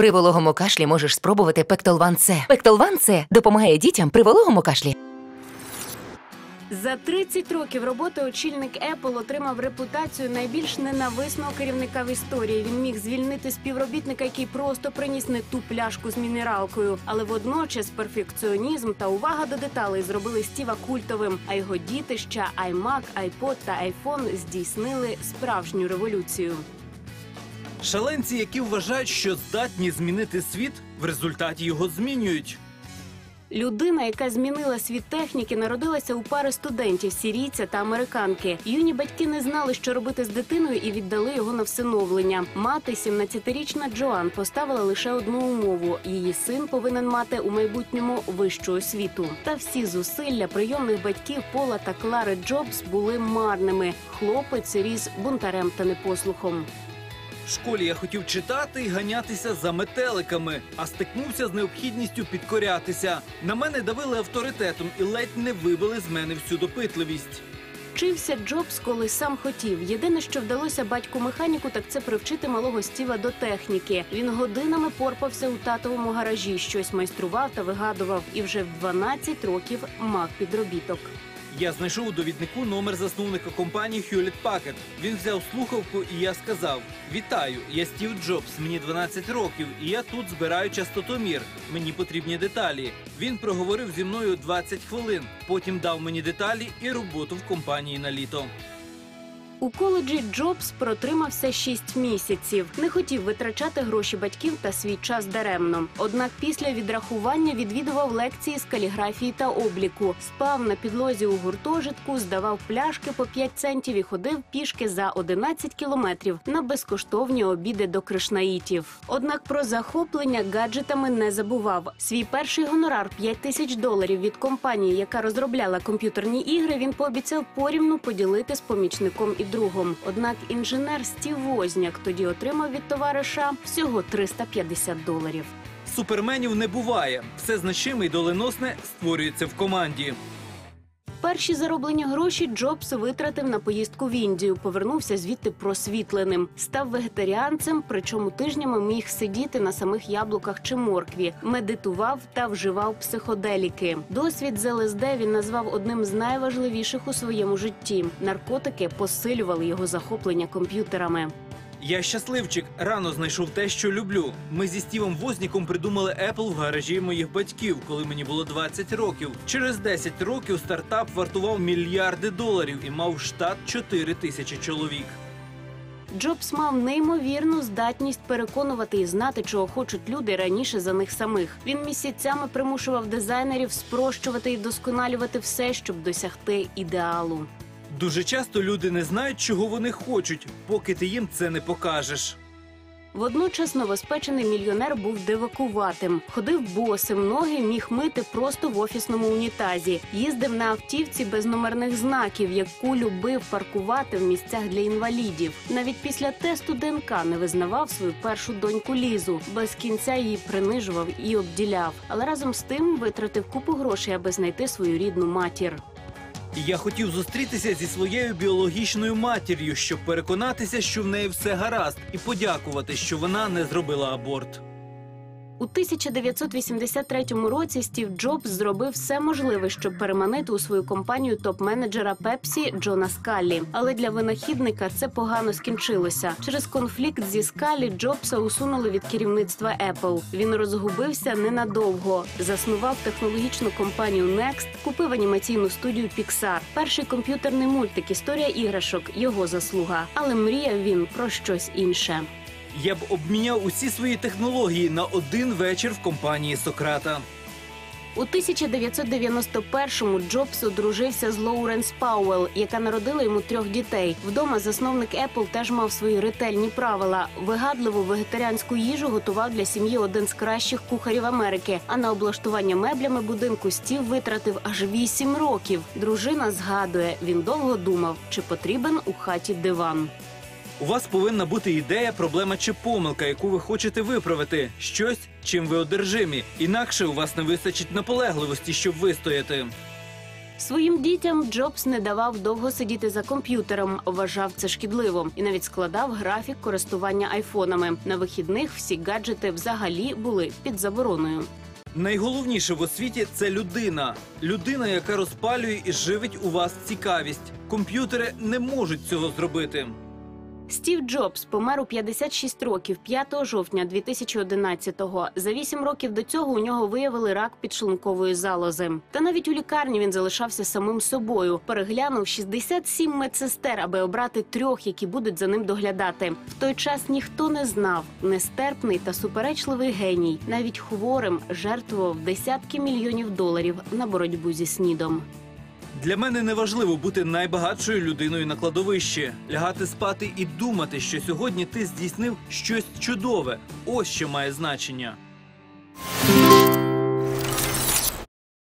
При вологому кашлі можеш спробувати Пектолван С. Пектолван С допомагає дітям при вологому кашлі. За 30 років роботи очільник Apple отримав репутацію найбільш ненависного керівника в історії. Він міг звільнити співробітника, який просто приніс не ту пляшку з мінералкою. Але водночас перфекціонізм та увага до деталей зробили Стіва культовим. А його дітища iMac, iPod та iPhone здійснили справжню революцію. Шаленці, які вважають, що здатні змінити світ, в результаті його змінюють. Людина, яка змінила світ техніки, народилася у пари студентів сірійця та американки. Юні батьки не знали, що робити з дитиною, і віддали його на всиновлення. Мати, 17-річна Джоан, поставила лише одну умову: її син повинен мати у майбутньому вищу освіту. Та всі зусилля прийомних батьків Пола та Клари Джобс були марними. Хлопець ріс бунтарем та непослухом. Школі я хотів читати і ганятися за метеликами, а стикнувся з необхідністю підкорятися. На мене давили авторитетом і ледь не вибили з мене всю допитливість. Вчився Джобс, коли сам хотів. Єдине, що вдалося батьку механіку, так це привчити малого Стіва до техніки. Він годинами порпався у татовому гаражі, щось майстрував та вигадував, і вже в 12 років мав підробіток. Я знайшов у довіднику номер засновника компанії Hewlett Packard. Він взяв слухавку, і я сказав: Вітаю, я Стів Джобс, мені 12 років, і я тут збираю частотомір. Мені потрібні деталі. Він проговорив зі мною 20 хвилин. Потім дав мені деталі і роботу в компанії на літо. У коледжі Джобс протримався 6 місяців. Не хотів витрачати гроші батьків та свій час даремно. Однак після відрахування відвідував лекції з каліграфії та обліку, спав на підлозі у гуртожитку, здавав пляшки по 5 центів і ходив пішки за 11 кілометрів на безкоштовні обіди до кришнаїтів. Однак про захоплення гаджетами не забував. Свій перший гонорар 5 тисяч доларів від компанії, яка розробляла комп'ютерні ігри, він пообіцяв порівну поділити з помічником і другом. Однак інженер Стів Возняк тоді отримав від товариша всього 350 доларів. Суперменів не буває. Все значиме й доленосне створюється в команді. Перші зароблені гроші Джобс витратив на поїздку в Індію. Повернувся звідти просвітленим. Став вегетаріанцем, причому тижнями міг сидіти на самих яблуках чи моркві, медитував та вживав психоделіки. Досвід з ЛСД він назвав одним з найважливіших у своєму житті. Наркотики посилювали його захоплення комп'ютерами. Я щасливчик, рано знайшов те, що люблю. Ми зі Стівом Возніком придумали Apple в гаражі моїх батьків, коли мені було 20 років. Через 10 років стартап вартував мільярди доларів і мав штат 4 тисячі чоловік. Джобс мав неймовірну здатність переконувати і знати, чого хочуть люди раніше за них самих. Він місяцями примушував дизайнерів спрощувати і вдосконалювати все, щоб досягти ідеалу. Дуже часто люди не знають, чого вони хочуть, поки ти їм це не покажеш. Водночас новоспечений мільйонер був дивакуватим. Ходив босим, ноги міг мити просто в офісному унітазі. Їздив на автівці без номерних знаків, яку любив паркувати в місцях для інвалідів. Навіть після тесту ДНК не визнавав свою першу доньку Лізу. Без кінця її принижував і обділяв. Але разом з тим витратив купу грошей, аби знайти свою рідну матір. Я хотів зустрітися зі своєю біологічною матір'ю, щоб переконатися, що в неї все гаразд, і подякувати, що вона не зробила аборт. У 1983 році Стів Джобс зробив все можливе, щоб переманити у свою компанію топ-менеджера Пепсі Джона Скаллі. Але для винахідника це погано скінчилося. Через конфлікт зі Скаллі Джобса усунули від керівництва Apple. Він розгубився ненадовго. Заснував технологічну компанію Next, купив анімаційну студію Pixar. Перший комп'ютерний мультик Історія іграшок його заслуга. Але мріяв він про щось інше. Я б обміняв усі свої технології на один вечір в компанії Сократа. У 1991-му Джобс одружився з Лоуренс Пауелл, яка народила йому трьох дітей. Вдома засновник Apple теж мав свої ретельні правила. Вигадливу вегетаріанську їжу готував для сім'ї один з кращих кухарів Америки. А на облаштування меблями будинку стів витратив аж вісім років. Дружина згадує, він довго думав, чи потрібен у хаті диван. У вас повинна бути ідея, проблема чи помилка, яку ви хочете виправити, щось, чим ви одержимі. Інакше у вас не вистачить наполегливості, щоб вистояти. Своїм дітям Джобс не давав довго сидіти за комп'ютером, вважав це шкідливим і навіть складав графік користування айфонами. На вихідних всі гаджети взагалі були під забороною. Найголовніше в освіті це людина. Людина, яка розпалює і живить у вас цікавість. Комп'ютери не можуть цього зробити. Стів Джобс помер у 56 років 5 жовтня 2011-го. За 8 років до цього у нього виявили рак підшлункової залози. Та навіть у лікарні він залишався самим собою. Переглянув 67 медсестер, аби обрати трьох, які будуть за ним доглядати. В той час ніхто не знав. Нестерпний та суперечливий геній, навіть хворим жертвував десятки мільйонів доларів на боротьбу зі снідом. Для мене не важливо бути найбагатшою людиною на кладовищі, лягати спати і думати, що сьогодні ти здійснив щось чудове. Ось що має значення.